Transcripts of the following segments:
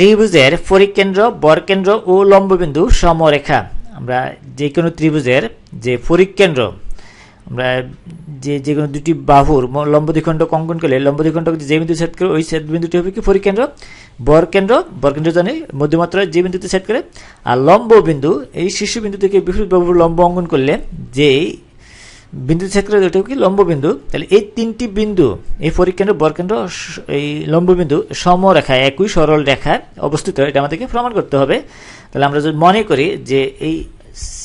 ত্রিভুজের পরিকেন্দ্র, বরকেন্দ্র ও লম্ববিন্দু সমরেখা। আমরা যে কোনো ত্রিভুজের যে পরিকেন্দ্র, আমরা যে যে কোনো দুটি বাহুর ম- লম্ব দ্বিখণ্ডক অঙ্কন করলে লম্ব দ্বিখণ্ডক যে বিন্দু সেট করে ওই সেট বিন্দুটি হবে কি পরিকেন্দ্র? বরকেন্দ্র। বরকেন্দ্র জানি মধ্যমাত্রা যে বিন্দুতে সেট করে। আর লম্ব বিন্দু এই শীর্ষ বিন্দু থেকে বিপরীত বাহুর লম্ব অঙ্কন করলে যে বিন্দু করে ওটাও কি? লম্ব বিন্দু। তাহলে এই তিনটি বিন্দু, এই পরিকেন্দ্র বরকেন্দ্র স- এই লম্ব বিন্দু সমরেখা, একই সরল রেখায় অবস্থিত, এটা আমাদেরকে প্রমাণ করতে হবে। তাহলে আমরা যদি মনে করি যে এই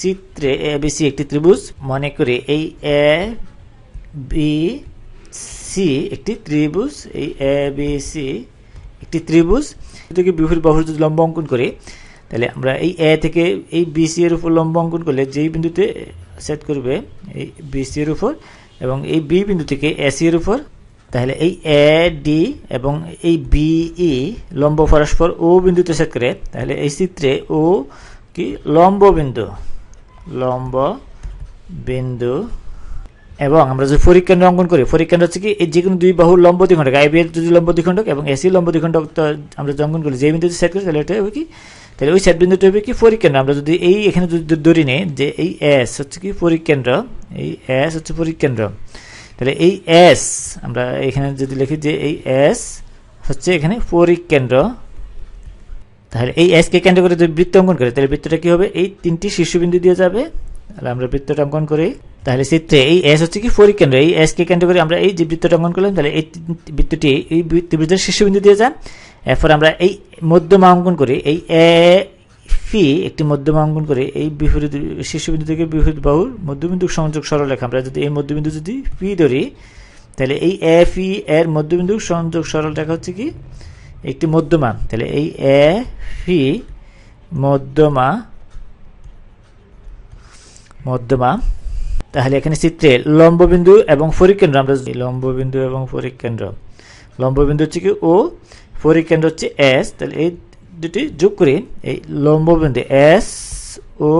চিত্রে এ, বি, সি একটি ত্রিভুজ, মনে করি এই এ, বি, সি একটি ত্রিভুজ, এই এ, বি, সি একটি ত্রিভুজ, এটাকে বিপরীত বাহুর যদি লম্ব অঙ্কন করি, তাহলে আমরা এই এ থেকে এই বি বিসি এর উপর লম্ব অঙ্কন করলে যেই বিন্দুতে সেট করবে এই বিসি এর উপর এবং এই বি বিন্দু থেকে এসি এর উপর। তাহলে এই এ ডি এবং এই বিই লম্ব পরস্পর ও বিন্দুতে সেট করে, তাহলে এই চিত্রে ও কি? লম্ব বিন্দু। লম্ব বিন্দু। এবং আমরা যদি পরীক্ষান্ড অঙ্কন করি পরীক্ষান্ড হচ্ছে কি, এই যে কোনো দুই বাহুর লম্ব দ্বিখণ্ডক আই বি এর যদি লম্ব দ্বিখণ্ডক এবং এসি লম্ব দ্বিখণ্ডক, তো আমরা যদি অঙ্কন করি, যে বিন্দুতে সেট করি, তাহলে এটা হবে কি? তাহলে ওই সেট বিন্দুটা হবে কি পরীক্ষান্ড আমরা যদি এই এখানে যদি ধরি নেই যে এই এস হচ্ছে কি পরীক্ষান্ড এই এস হচ্ছে পরীক্ষান্ড তাহলে এই এস আমরা এখানে যদি লিখি যে এই এস হচ্ছে এখানে পরীক্ষান্ড তাহলে এই এস কে কেন্দ্র করে যদি বৃত্ত অঙ্কন করে, তাহলে বৃত্তটা কি হবে? এই তিনটি শীর্ষবিন্দু দিয়ে যাবে। তাহলে আমরা বৃত্তটা অঙ্কন করি। তাহলে চিত্রে এই এস হচ্ছে কি পরিকেন্দ্র এই এস কে কেন্দ্র করে আমরা এই যে বৃত্তটা অঙ্কন করলাম, তাহলে এই বৃত্তটি এই ত্রিভুজের শীর্ষবিন্দু দিয়ে যান। এরপর আমরা এই মধ্যমা অঙ্কন করি, এই এ, ফি একটি মধ্যমা অঙ্কন করে, এই বিপরীত শীর্ষবিন্দু থেকে বিপরীত বাহুর মধ্যবিন্দু সংযোগ সরলরেখা আমরা যদি এই মধ্যবিন্দু যদি পি ধরি, তাহলে এই এ, ফি, এর মধ্যবিন্দু সংযোগ সরলরেখা হচ্ছে কি? একটি মধ্যমা। তাহলে এই এ, ফি, মধ্যমা মধ্যমা। তাহলে এখানে চিত্রে লম্ববিন্দু এবং পরিকেন্দ্র, আমরা লম্ববিন্দু এবং পরিকেন্দ্র। লম্ববিন্দু হচ্ছে কি ও পরিকেন্দ্র হচ্ছে এস তাহলে এই দুটি যোগ করি, এই লম্ববিন্দু এস ও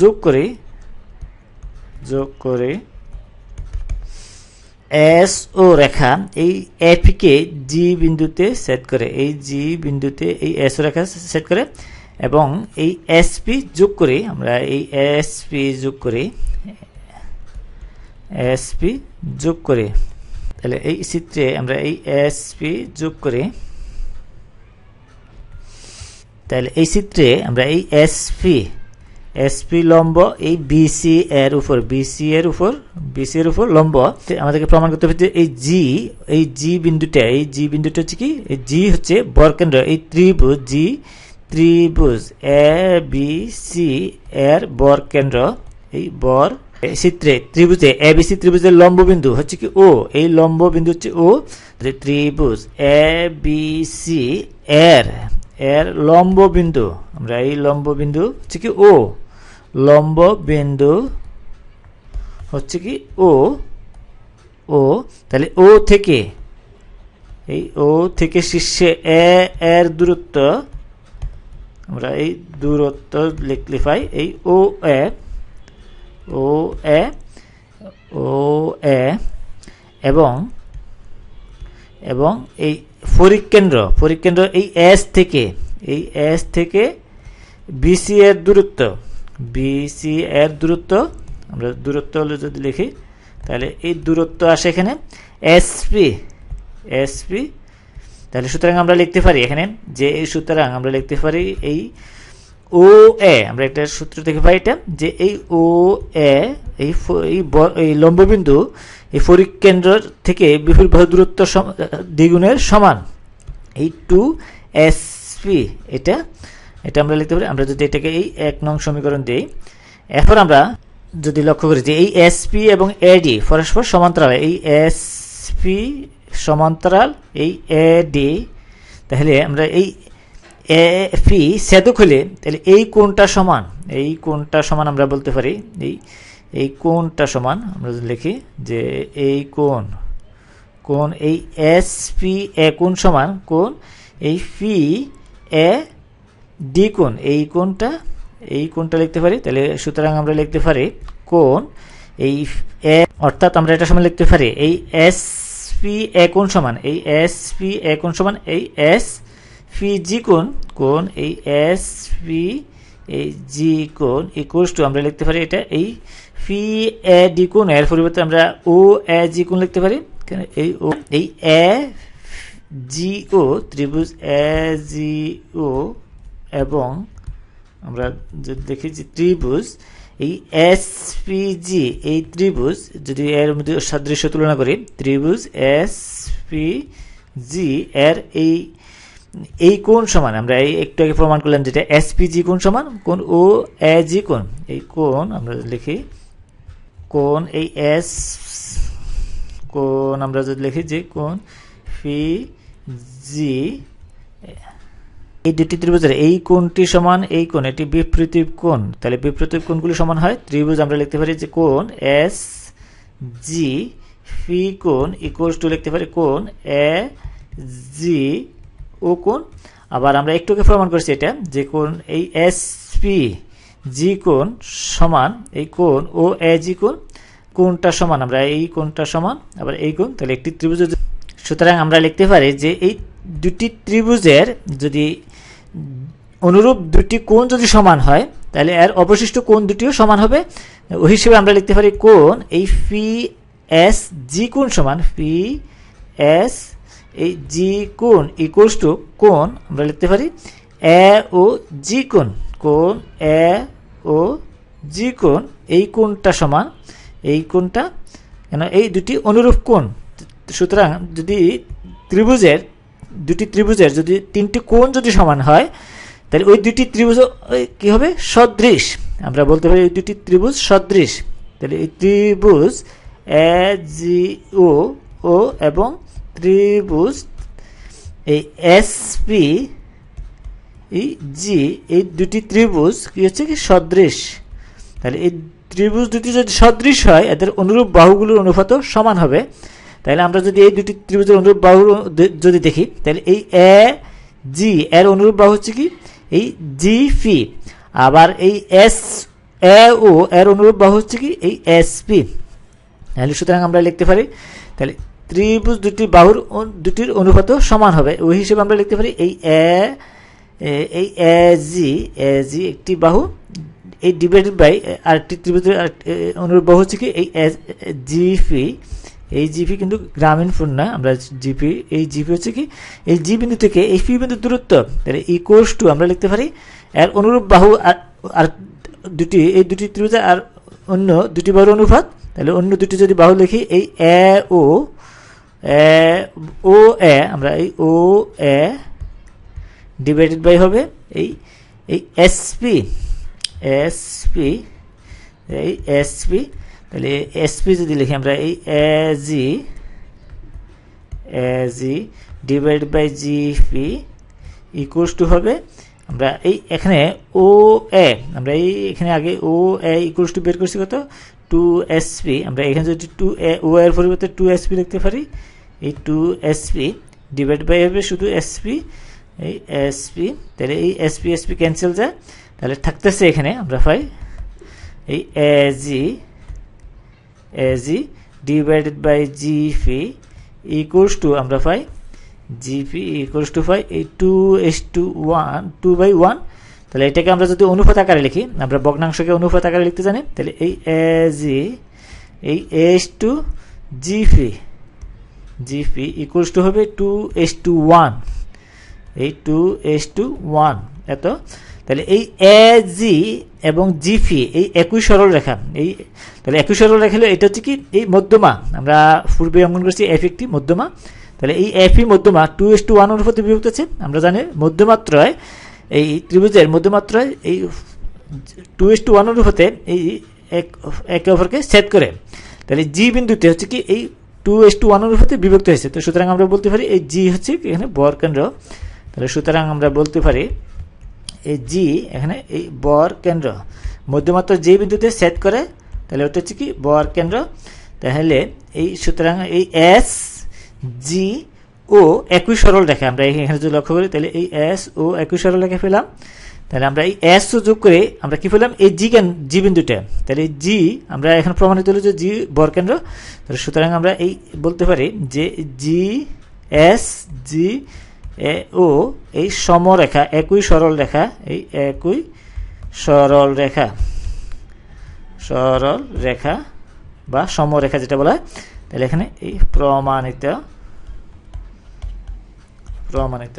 যোগ করি, যোগ করে এস ও রেখা, এই এফ কে জি বিন্দুতে সেট করে, এই জি বিন্দুতে এই এস ও রেখা সেট করে, এবং এই এসপি যোগ করে, আমরা এই এসপি যোগ করি এসপি যোগ করে, তাহলে এই চিত্রে আমরা এই এসপি যোগ করি তাহলে এই চিত্রে আমরা এই এসপি এসপি লম্ব, এই বিসি এর উপর বিসি এর উপর বিসি এর উপর লম্ব। আমাদেরকে প্রমাণ করতে হবে এই জি এই জি বিন্দুটা, এই জি বিন্দুটা হচ্ছে কি? এই জি হচ্ছে বরকেন্দ্র এই ত্রিভুজ জি ত্রিভুজ এ বি সি এর বরকেন্দ্র এই বর চিত্রে, ত্রিভুজে এ বি সি ত্রিভুজের লম্ব বিন্দু হচ্ছে কি ও এই লম্ব বিন্দু হচ্ছে ও ত্রিভুজ এ বি সি এর এর লম্ব বিন্দু। আমরা এই লম্ব বিন্দু হচ্ছে কি ও লম্ব বিন্দু হচ্ছে কি ও ও তাহলে ও থেকে, এই ও থেকে শীর্ষে এ, এর দূরত্ব, আমরা এই দূরত্ব লিখলে পাই এই ও এ ও এ ও এ, এবং এবং এই পরিকেন্দ্র ফরিকেন্দ্র এই এস থেকে, এই এস থেকে বিসি এর দূরত্ব বিসি এর দূরত্ব, আমরা দূরত্ব হলে যদি লিখি, তাহলে এই দূরত্ব আসে এখানে এসপি এসপি তাহলে সুতরাং আমরা লিখতে পারি এখানে যে এই সুতরাং আমরা লিখতে পারি এই ও এ আমরা একটা সূত্র থেকে পাই এটা, যে এই ও এ এই এই ব- এই লম্ববিন্দু এই থেকে বিপরীত দূরত্ব দ্বিগুণের সমান। এই টু এস পি এটা এটা আমরা লিখতে পারি। আমরা যদি এটাকে এই এক নং সমীকরণ দিই, এরপর আমরা যদি লক্ষ্য করি যে এই এসপি এবং এডি পরস্পর সমান্তরাল, এই এসপি সমান্তরাল, এই এডি তাহলে আমরা এই এ পি সেদক হলে তাহলে এই কোণটা সমান, এই কোণটা সমান আমরা বলতে পারি, এই এই কোণটা সমান আমরা লিখি যে এই কোণ কোণ এই এস পি এ কোণ সমান, কোণ এই পি এ ডি কোণ, এই কোণটা এই কোণটা লিখতে পারি, তাহলে সুতরাং আমরা লিখতে পারি কোণ এই এ, অর্থাৎ আমরা এটা সমান লিখতে পারি, এই এস পি এ কোণ সমান, এই এস পি এ কোণ সমান, এই এস ফি জি কোণ কোণ এই এস পি এই জি কোণ ইকুয়ালস টু আমরা লিখতে পারি এটা এই ফি এ ডি কোণ, এর পরিবর্তে আমরা ও এ জি কোণ লিখতে পারি। কেন এই ও এই এ জি ও ত্রিভুজ এ জি ও এবং আমরা যদি দেখি যে ত্রিভুজ, এই এস পি জি এই ত্রিভুজ যদি এর মধ্যে সাদৃশ্য তুলনা করি, ত্রিভুজ এস পি জি এর এই এই কোণ সমান, আমরা এই একটু আগে প্রমাণ করলাম যেটা এসপিজি কোণ সমান, কোণ ও এ জি কোণ। এই কোণ আমরা লিখি, কোণ এই এস কোণ আমরা যদি লিখি যে কোণ ফি জি এই দুটি ত্রিভুজের, এই কোণটি সমান, এই কোণ, এটি বিপরীত কোণ। তাহলে বিপরীত কোণগুলি সমান হয়, ত্রিভুজ আমরা লিখতে পারি যে কোণ এস জি ফি কোণ ইকুয়ালস টু লিখতে পারি কোণ এ জি ও কোণ। আবার আমরা একটুকে প্রমাণ করছি এটা, যে কোণ এই এস পি জি কোণ সমান এই কোণ ও এ জি কোণ, কোণটা সমান, আমরা এই কোণটা সমান, আবার এই কোণ, তাহলে একটি ত্রিভুজ সুতরাং আমরা লিখতে পারি যে এই দুটি ত্রিভুজের যদি অনুরূপ দুটি কোণ যদি সমান হয়, তাহলে এর অবশিষ্ট কোণ দুটিও সমান হবে। ওই হিসেবে আমরা লিখতে পারি কোণ এই ফি এস জি কোণ সমান ফি এস এই জি কোণ ইকুয়ালস টু কোণ আমরা লিখতে পারি এ ও জি কোণ কোণ, এ ও জি কোণ, এই কোণটা সমান, এই কোণটা, কেন এই দুটি অনুরূপ কোণ। সুতরাং যদি ত্রিভুজের, দুটি ত্রিভুজের যদি তিনটি কোণ যদি সমান হয়, তাহলে ওই দুটি ত্রিভুজ কি হবে? সদৃশ। আমরা বলতে পারি ওই দুটি ত্রিভুজ সদৃশ। তাহলে এই ত্রিভুজ এ, জি, ও ও এবং ত্রিভুজ, এই এস পি এই জি এই দুটি ত্রিভুজ কি হচ্ছে কি সদৃশ? তাহলে এই ত্রিভুজ দুটি যদি সদৃশ হয়, এদের অনুরূপ বাহুগুলোর অনুপাতও সমান হবে। তাহলে আমরা যদি এই দুটি ত্রিভুজের অনুরূপ বাহু যদি দেখি, তাহলে এই এ জি এর অনুরূপ বাহু হচ্ছে কি? এই জি ফি আবার এই এস এ ও এর অনুরূপ বাহু হচ্ছে কি? এই এস পি তাহলে সুতরাং আমরা লিখতে পারি, তাহলে ত্রিভুজ দুটি বাহুর দুটির অনুপাতও সমান হবে। ওই হিসেবে আমরা লিখতে পারি এই এ এই এ জি এ জি একটি বাহু, এই ডিভাইডেড বাই আরেকটি ত্রিভুজের অনুরূপ বাহু হচ্ছে কি? এই জিপি এই জিপি কিন্তু গ্রামীণ ফোন না, আমরা জিপি এই জিপি হচ্ছে কি? এই জি বিন্দু থেকে এই পি বিন্দুর দূরত্ব, তাহলে ইকোস টু আমরা লিখতে পারি এর অনুরূপ বাহু আর দুটি, এই দুটি ত্রিভুজের আর অন্য দুটি বাহুর অনুপাত, তাহলে অন্য দুটি যদি বাহু লিখি, এই এ ও ও, এ, আমরা এই ও, এ ডিভাইডেড বাই হবে, এই এই এসপি এসপি এই এসপি তাহলে এসপি যদি লিখি আমরা এই A G A G divide by G P equals to হবে, আমরা এই এখানে ও এ আমরা এই এখানে আগে ও এ ইকুয়ালস টু বের করছি কত? টু এসপি আমরা এখানে যদি টু এ ও এর পরিবর্তে টু এসপি লিখতে পারি এই টু এসপি ডিভাইড বাই হবে শুধু এসপি এই এসপি তাহলে এই এসপি এসপি ক্যান্সেল যায়। তাহলে থাকতেছে এখানে, আমরা পাই এই A G A G divided by G P equals to আমরা পাই জিপি ইকুয়ালস টু পাই এই two is to one two by one তাহলে এটাকে আমরা যদি অনুপাত আকারে লিখি, আমরা ভগ্নাংশকে অনুপাত আকারে লিখতে জানি, তাহলে এই এ জি এই is to GP GP equals to হবে টু এস টু ওয়ান এই টু এস টু ওয়ান এত? তাহলে এই এ জি এবং জিফি এই একই সরল রেখা, এই, তাহলে একই সরল রেখা হলো, এটা হচ্ছে কি? এই মধ্যমা। আমরা পূর্বে অঙ্কন করছি এফ একটি মধ্যমা। তাহলে এই এফই মধ্যমা টু এস টু ওয়ান অনুপাতে বিভক্ত আছে। আমরা জানি মধ্যমাত্রায়, এই ত্রিভুজের মধ্যমাত্রায় এই টু এস টু ওয়ান অনুপাতে এই এক, একে অপরকে সেট করে। তাহলে জি বিন্দুতে হচ্ছে কি? এই টু এস টু ওয়ান অনুপাতে বিভক্ত হয়েছে। তো সুতরাং আমরা বলতে পারি এই জি হচ্ছে এখানে বর কেন্দ্র। তাহলে সুতরাং আমরা বলতে পারি এই জি এখানে এই বর কেন্দ্র। মধ্যমাত্র যে বিন্দুতে সেট করে, তাহলে ওটা হচ্ছে কি বর কেন্দ্র। তাহলে এই সুতরাং এই এস জি ও একই সরল রেখা আমরা এখানে যদি লক্ষ্য করি, তাহলে এই এস ও একই সরল রেখা পেলাম। তাহলে আমরা এই এস যোগ করে আমরা কি পেলাম? এই জি কেন? জি বিন্দুটা। তাহলে জি আমরা এখন প্রমাণিত হলো যে জি বরকেন্দ্র তাহলে সুতরাং আমরা এই বলতে পারি যে জি এস জি এ ও এই সমরেখা, একই সরল রেখা, এই একই সরল রেখা সরল রেখা বা সমরেখা যেটা বলা হয়। তাহলে এখানে এই প্রমাণিত প্রমাণিত।